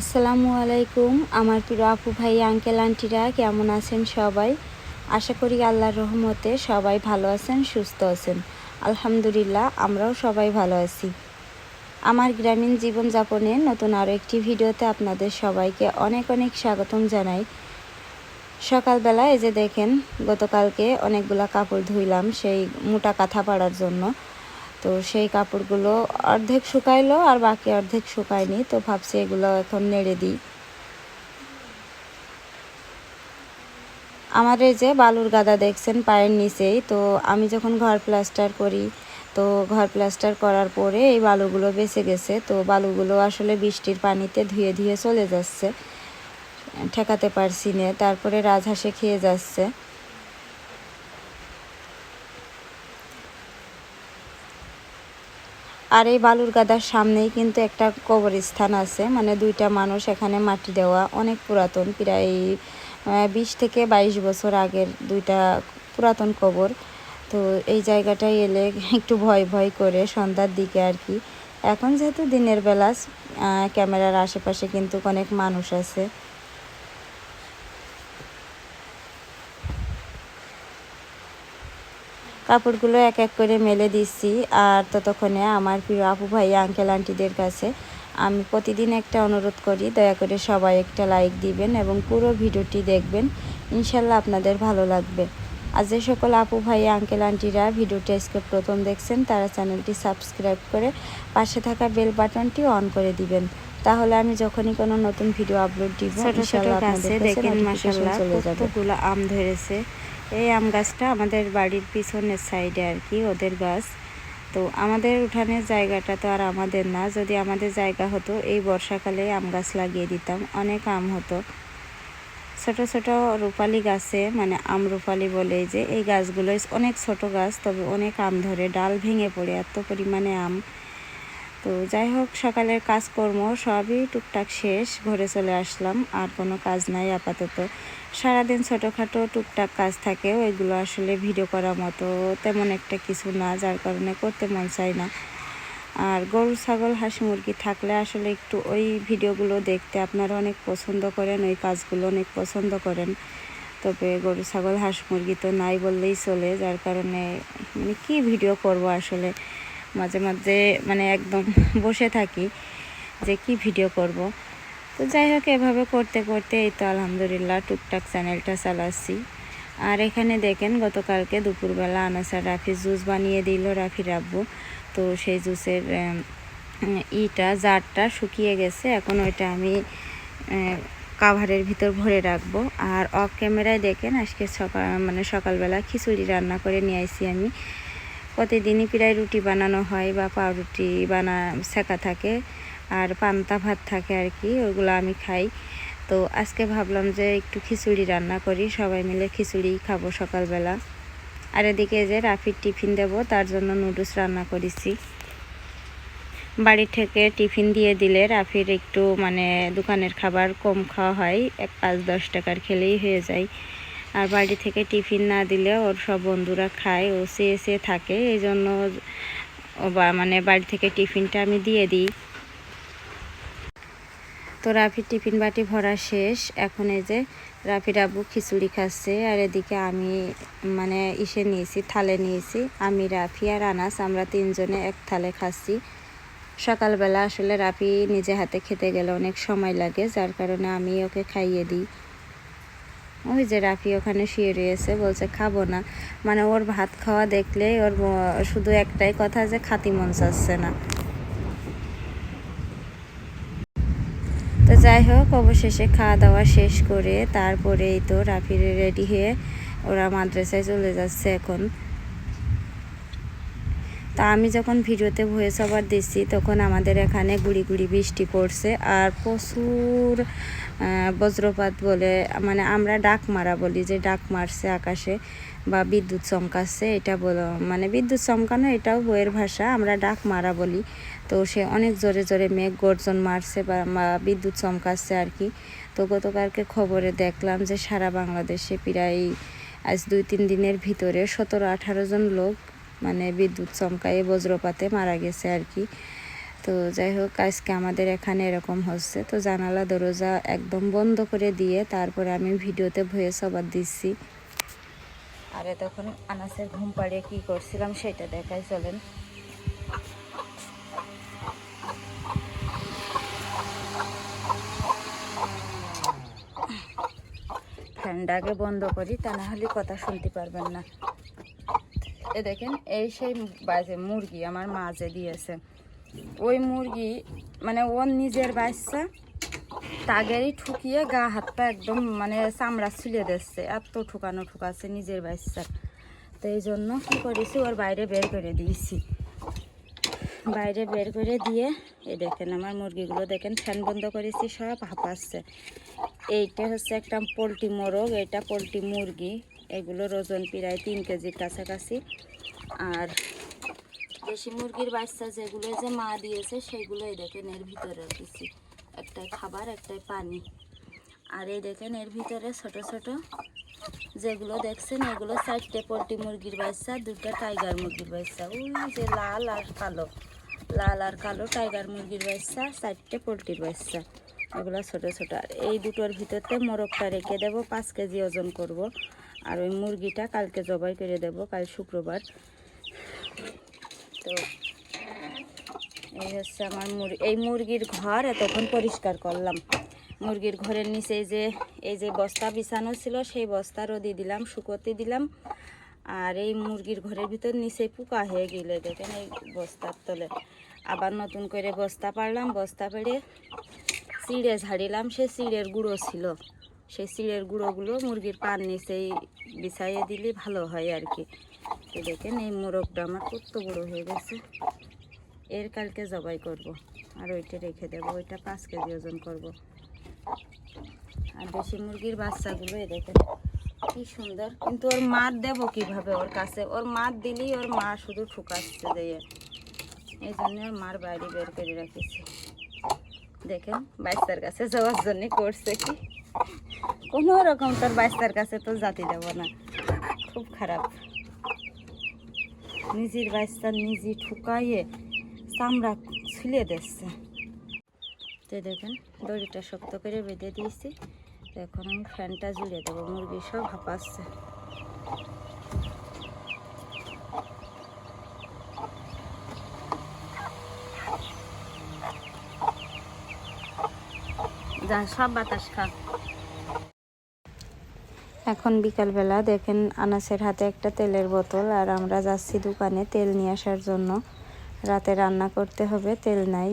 আসসালামু আলাইকুম। আমার প্রিয় আপু ভাই, আঙ্কেল, আন্টিরা, কেমন আছেন সবাই? আশা করি আল্লাহর রহমতে সবাই ভালো আছেন, সুস্থ আছেন। আলহামদুলিল্লাহ, আমরাও সবাই ভালো আছি। আমার গ্রামীণ জীবনযাপনে নতুন আরও একটি ভিডিওতে আপনাদের সবাইকে অনেক অনেক স্বাগতম জানাই। সকালবেলা এই যে দেখেন, গতকালকে অনেকগুলা কাপড় ধুইলাম সেই মোটা কাঁথা পাড়ার জন্য। তো সেই কাপড়গুলো অর্ধেক শুকাইলো আর বাকি অর্ধেক শুকায়নি, তো ভাবছি এগুলো এখন নেড়ে দিই। আমার এই যে বালুর গাদা দেখছেন পায়ের নিচেই, তো আমি যখন ঘর প্লাস্টার করি, তো ঘর প্লাস্টার করার পরে এই বালুগুলো বেঁচে গেছে, তো বালুগুলো আসলে বৃষ্টির পানিতে ধুয়ে ধুয়ে চলে যাচ্ছে, ঠেকাতে পারছি না, তারপরে রাজহাঁসে খেয়ে যাচ্ছে। আর এই বালুর গাদার সামনেই কিন্তু একটা কবরস্থান আছে। মানে দুইটা মানুষ এখানে মাটি দেওয়া অনেক পুরাতন, প্রায় বিশ থেকে বাইশ বছর আগের দুইটা পুরাতন কবর। তো এই জায়গাটায় এলে একটু ভয় ভয় করে সন্ধ্যার দিকে আর কি। এখন যেহেতু দিনের বেলা ক্যামেরার আশেপাশে কিন্তু অনেক মানুষ আছে। কাপড়গুলো এক এক করে মেলে দিচ্ছি আর ততক্ষণে আমার প্রিয় আপু ভাই আঙ্কেল আন্টিদের কাছে আমি প্রতিদিন একটা অনুরোধ করি দয়া করে সবাই একটা লাইক দিবেন এবং পুরো ভিডিওটি দেখবেন। ইনশাল্লাহ আপনাদের ভালো লাগবে। আর যে সকল আপু ভাই আঙ্কেল আন্টিরা ভিডিওটি আজকে প্রথম দেখছেন তারা চ্যানেলটি সাবস্ক্রাইব করে পাশে থাকা বেল বাটনটি অন করে দিবেন। তাহলে আমি যখনই কোনো নতুন ভিডিও আপলোড দিব ইনশাআল্লাহ আপনাদের কাছে দেখেন যাবে। কতগুলো আম ধরেছে। এই আম গাছটা আমাদের বাড়ির পিছনের সাইডে আর কি, ওদের গাছ। তো আমাদের উঠানের জায়গাটা তো আর আমাদের না। যদি আমাদের জায়গা হতো, এই বর্ষাকালে আম গাছ লাগিয়ে দিতাম। অনেক আম হতো। ছোট ছোট রূপালি গাছে মানে আম রূপালি বলে যে, এই গাছগুলো অনেক ছোট গাছ, তবে অনেক আম ধরে। ডাল ভেঙে পড়ে, এত পরিমাণে আম। তো যাই হোক, সকালের কাজকর্ম সবই টুকটাক শেষ, ঘরে চলে আসলাম, আর কোনো কাজ নাই আপাতত। সারাদিন ছোটোখাটো টুকটাক কাজ থাকে, ওইগুলো আসলে ভিডিও করার মতো তেমন একটা কিছু না, যার কারণে করতে মন চায় না। আর গরু, ছাগল, হাঁস, মুরগি থাকলে আসলে একটু ওই ভিডিওগুলো দেখতে আপনারা অনেক পছন্দ করেন, ওই কাজগুলো অনেক পছন্দ করেন। তবে গরু, ছাগল, হাঁস, মুরগি তো নাই বললেই চলে, যার কারণে মানে কী ভিডিও করব আসলে? মাঝে মাঝে মানে একদম বসে থাকি যে কি ভিডিও করব। তো যাই হোক, এভাবে করতে করতে এই তো আলহামদুলিল্লাহ টুকটাক চ্যানেলটা চালাচ্ছি। আর এখানে দেখেন, গতকালকে দুপুরবেলা আনাসার রাফি জুস বানিয়ে দিল রাফি রাব্বু। তো সেই জুসের ইটা, জারটা শুকিয়ে গেছে। এখন ওইটা আমি কাভারের ভিতর ভরে রাখব। আর অফ ক্যামেরায় দেখেন, আজকে সকাল মানে সকালবেলা খিচুড়ি রান্না করে নিয়ে আসি আমি। প্রতিদিনই প্রায় রুটি বানানো হয় বা পাউরুটি বানা শেখা থাকে আর পান্তা ভাত থাকে আর কি, ওগুলো আমি খাই। তো আজকে ভাবলাম যে একটু খিচুড়ি রান্না করি, সবাই মিলে খিচুড়ি খাব সকালবেলা। আর এদিকে যে রাফির টিফিন দেব, তার জন্য নুডলস রান্না করেছি। বাড়ি থেকে টিফিন দিয়ে দিলে রাফির একটু মানে দোকানের খাবার কম খাওয়া হয়, এক পাঁচ দশ টাকার খেলেই হয়ে যায়। আর বাড়ি থেকে টিফিন না দিলে ওর সব বন্ধুরা খায়, ও চেয়ে চেয়ে থাকে এই জন্য মানে বাড়ি থেকে টিফিনটা আমি দিয়ে দিই। তো রাফির টিফিন বাটি ভরা শেষ, এখন এই যে রাফির আবু খিচুড়ি খাচ্ছে, আর এদিকে আমি মানে ইসে নিয়েছি, থালে নিয়েছি, আমি, রাফি আর আনাস, আমরা তিনজনে এক থালে খাচ্ছি। সকালবেলা আসলে রাফি নিজে হাতে খেতে গেলে অনেক সময় লাগে, যার কারণে আমি ওকে খাইয়ে দিই। ওই যে রাফি ওখানে শুয়ে রয়েছে বলছে, খাব না। মানে ওর ভাত খাওয়া দেখলে ওর শুধু একটাই কথা যে খাতি মন চাচ্ছে না। তো যাই হোক, অবশেষে খাওয়া দাওয়া শেষ করে তারপরেই তো রাফির রেডি হয়ে ওরা মাদ্রাসায় চলে যাচ্ছে এখন। তা আমি যখন ভিডিওতে ভয়েস ওভার দিচ্ছি, তখন আমাদের এখানে গুড়ি গুড়ি বৃষ্টি পড়ছে আর প্রচুর বজ্রপাত বলে মানে আমরা ডাক মারা বলি যে ডাক মারছে আকাশে বা বিদ্যুৎ চমকাচ্ছে, এটা বলো মানে বিদ্যুৎ চমকানো এটাও বইয়ের ভাষা, আমরা ডাক মারা বলি। তো সে অনেক জোরে জোরে মেঘ গর্জন মারছে বা বিদ্যুৎ চমকাচ্ছে আর কি। তো গতকালকে খবরে দেখলাম যে সারা বাংলাদেশে প্রায় আজ দুই তিন দিনের ভিতরে সতেরো আঠারো জন লোক মানে বিদ্যুৎ চমকায়ে বজ্রপাতে মারা গেছে আর কি। তো যাই হোক, আজকে আমাদের এখানে এরকম হচ্ছে। তো জানালা, দরজা একদম বন্ধ করে দিয়ে তারপরে আমি ভিডিওতে ভয়ে সবার দিচ্ছি। আরে তখন আনাসের ঘুম পাড়িয়ে কী করছিলাম সেটা দেখাই, চলেন। ফ্যানটা আগে বন্ধ করি, তা না হলে কথা শুনতে পারবেন না। এ দেখেন, এই সেই বাজে মুরগি আমার মা যে দিয়েছে। ওই মুরগি মানে ওর নিজের বাচ্চা, তাগেরই ঠুকিয়ে গা হাত পা একদম মানে চামড়া ছিলে দিচ্ছে, এত ঠুকানো ঠুকাচ্ছে নিজের বাচ্চা। তো এই জন্য কী করেছি, ওর বাইরে বের করে দিয়েছি। বাইরে বের করে দিয়ে, এ দেখেন আমার মুরগিগুলো দেখেন, ফ্যান বন্ধ করেছি, সব হাঁপাচ্ছে। এইটা হচ্ছে একটা পোলট্রি মোরগ, এটা পোলট্রি মুরগি। এগুলোর ওজন প্রায় তিন কেজির কাছাকাছি। আর দেশি মুরগির বাচ্চা যেগুলো যে মা দিয়েছে, সেগুলোই দেখেন এর ভিতরে রেখেছি একটাই খাবার, একটাই পানি। আর এই দেখেন এর ভিতরে ছোট ছোট যেগুলো দেখছেন, এগুলো চারটে পোলট্রি মুরগির বাচ্চা দুটা টাইগার মুরগির বাচ্চা। ওই যে লাল আর কালো। লাল আর কালো টাইগার মুরগির বাচ্চা, চারটে পোলট্রির বাচ্চা। এগুলো ছোট ছোট। আর এই দুটোর ভিতরতে মোরগটা রেখে দেবো, পাঁচ কেজি ওজন করব। আর ওই মুরগিটা কালকে জবাই করে দেবো, কাল শুক্রবার। তো এই হচ্ছে আমার মুরগি। এই মুরগির ঘর এতক্ষণ পরিষ্কার করলাম। মুরগির ঘরের নিচে যে, এই যে বস্তা বিছানো ছিল, সেই বস্তা রোদি দিলাম, শুকোতে দিলাম। আর এই মুরগির ঘরের ভিতর নিচে পোকা হয়ে গেলে, দেখেন এই বস্তার তলে। আবার নতুন করে বস্তা পারলাম বস্তা পেড়ে চিড়ে ঝাড়িলাম, সে চিড়ের গুঁড়ো ছিল। সেই চিড়ের গুঁড়োগুলো মুরগির পান নিচেই বিছাইয়ে দিলে ভালো হয় আর কি। দেখেন এই মোরগটা আমার কত বড় হয়ে গেছে। এর কালকে জবাই করব আর ওইটা রেখে দেবো, ওইটা পাঁচ কেজি ওজন করব। আর দেশি মুরগির বাচ্চাগুলো এই দেখেন, কি সুন্দর। কিন্তু ওর মার দেবো কীভাবে ওর কাছে? ওর মার দিলেই ওর মা শুধু ঠুকাচ্ছে দিয়ে এই জন্য ওর মার বাইরে বের করে রাখেছি। দেখেন বাইস্তার কাছে যাওয়ার জন্য করছে কি? কোনো রকম তোর বাইস্তার কাছে তো জাতি দেব না। খুব খারাপ। নিজের বাচ্চা নিজে ঠুকাইয়ে চামড়া ছুলে দিচ্ছে। তো দেখেন, দড়িটা শক্ত করে বেঁধে দিয়েছি। তো এখন আমি ফ্যানটা জুড়ে দেবো মুরগি সব হাঁপাচ্ছে যা, সব বাতাস খা। এখন বিকালবেলা দেখেন আনাসের হাতে একটা তেলের বোতল আর আমরা যাচ্ছি দোকানে তেল নিয়ে আসার জন্য। রাতে রান্না করতে হবে, তেল নাই।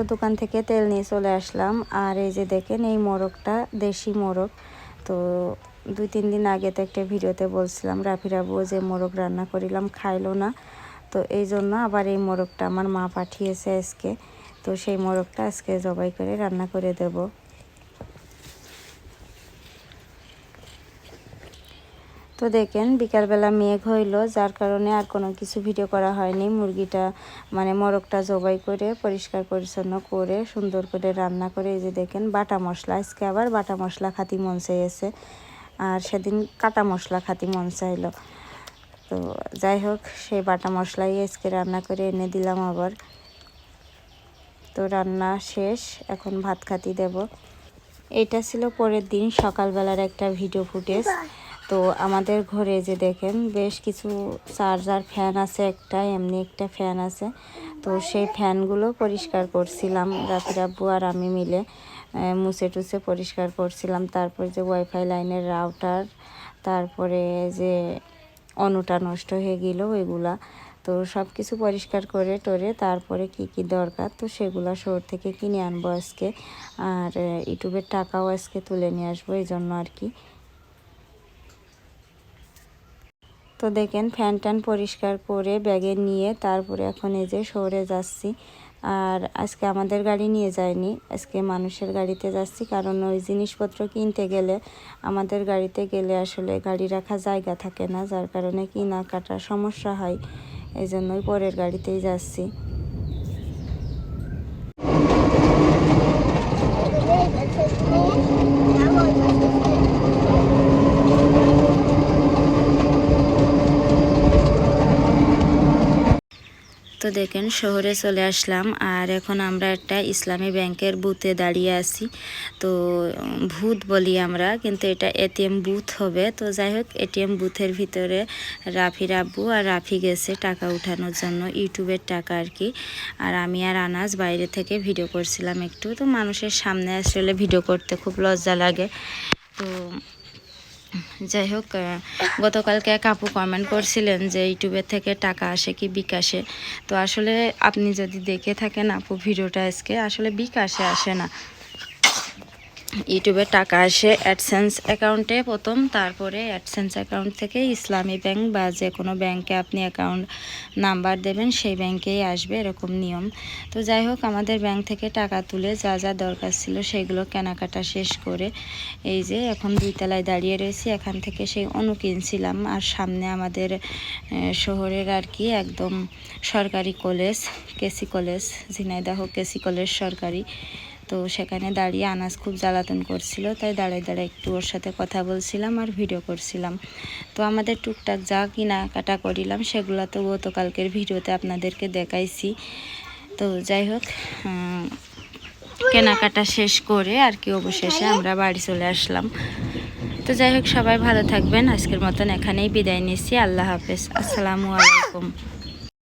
তো দোকান থেকে তেল নিয়ে চলে আসলাম। আর এই যে দেখেন, এই মোরগটা দেশি মোরগ। তো দুই, তিন দিন আগে তো একটা ভিডিওতে বলছিলাম রাফিরাবু যে মোরগ রান্না করিলাম, খাইলো না। তো এই জন্য আবার এই মোরগটা আমার মা পাঠিয়েছে আজকে। তো সেই মোরগটা আজকে জবাই করে রান্না করে দেব। তো দেখেন, বিকালবেলা মেঘ হইল, যার কারণে আর কোনো কিছু ভিডিও করা হয়নি। মুরগিটা মানে মোরগটা জবাই করে, পরিষ্কার পরিচ্ছন্ন করে, সুন্দর করে রান্না করে, এই যে দেখেন, বাটা মশলা। আজকে আবার বাটা মশলা খাতি মন চাইছে। আর সেদিন কাটা মশলা খাতি মন চাইলো। তো যাই হোক, সেই বাটা মশলাই আজকে রান্না করে এনে দিলাম আবার। তো রান্না শেষ, এখন ভাত খাতি দেব। এটা ছিল পরের দিন সকালবেলার একটা ভিডিও ফুটেজ তো আমাদের ঘরে যে দেখেন বেশ কিছু চার্জার ফ্যান আছে একটা, এমনি একটা ফ্যান আছে। তো সেই ফ্যানগুলো পরিষ্কার করছিলাম রাতের আব্বু আর আমি মিলে মুছে টুছে পরিষ্কার করছিলাম। তারপর যে ওয়াইফাই লাইনের রাউটার, তারপরে যে অনুটা নষ্ট হয়ে গেল ওইগুলা। তো সব কিছু পরিষ্কার করে টরে তারপরে কি কি দরকার, তো সেগুলো শহর থেকে কিনে আনব আজকে। আর ইউটিউবের টাকাও আজকে তুলে নিয়ে আসব, এই জন্য আর কি। তো দেখেন ফ্যান ট্যান পরিষ্কার করে ব্যাগে নিয়ে তারপরে এখন এই যে শহরে যাচ্ছি। আর আজকে আমাদের গাড়ি নিয়ে যায়নি, আজকে মানুষের গাড়িতে যাচ্ছি। কারণ ওই জিনিসপত্র কিনতে গেলে, আমাদের গাড়িতে গেলে আসলে গাড়ি রাখা জায়গা থাকে না, যার কারণে কিনা কাটার সমস্যা হয়। এই জন্যই পরের গাড়িতেই যাচ্ছি। তো দেখেন, শহরে চলে আসলাম। আর এখন আমরা একটা ইসলামী ব্যাংকের বুথে দাঁড়িয়ে আছি। তো ভূত বলি আমরা, কিন্তু এটা এটিএম বুথ হবে। তো যাই হোক এটিএম বুথের ভিতরে রাফির আব্বু আর রাফি গেছে টাকা উঠানোর জন্য, ইউটিউবের টাকা আর কি। আর আমি আর আনাজ বাইরে থেকে ভিডিও করছিলাম একটু। তো মানুষের সামনে আসলে ভিডিও করতে খুব লজ্জা লাগে। তো যাই হোক গতকালকে এক আপু কমেন্ট করছিলেন যে ইউটিউবের থেকে টাকা আসে কি বিকাশে? তো আসলে আপনি যদি দেখে থাকেন আপু ভিডিওটা আজকে, আসলে বিকাশে আসে না। ইউটিউবে টাকা আসে অ্যাডসেন্স অ্যাকাউন্টে প্রথম, তারপরে অ্যাডসেন্স অ্যাকাউন্ট থেকে ইসলামী ব্যাংক বা যে কোনো ব্যাংকে আপনি অ্যাকাউন্ট নাম্বার দেবেন, সেই ব্যাংকেই আসবে এরকম নিয়ম। তো যাই হোক, আমাদের ব্যাংক থেকে টাকা তুলে যা যা দরকার ছিল সেগুলো কেনাকাটা শেষ করে এই যে এখন দুই তলায় দাঁড়িয়ে রয়েছি। এখান থেকে সেই অনু কিনছিলাম আর সামনে আমাদের শহরের আর কি একদম সরকারি college, KC college, Jhenaidah KC college সরকারি। তো সেখানে দাঁড়িয়ে আনাজ খুব জ্বালাতন করছিল, তাই দাঁড়ায় দাঁড়ায় একটু ওর সাথে কথা বলছিলাম আর ভিডিও করছিলাম। তো আমাদের টুকটাক যা কেনাকাটা করিলাম, সেগুলো তো গতকালকের ভিডিওতে আপনাদেরকে দেখাইছি। তো যাই হোক কেনাকাটা শেষ করে আর কি অবশেষে আমরা বাড়ি চলে আসলাম। তো যাই হোক, সবাই ভালো থাকবেন। আজকের মতন এখানেই বিদায় নিচ্ছি। আল্লাহ হাফেজ। আসসালামু আলাইকুম।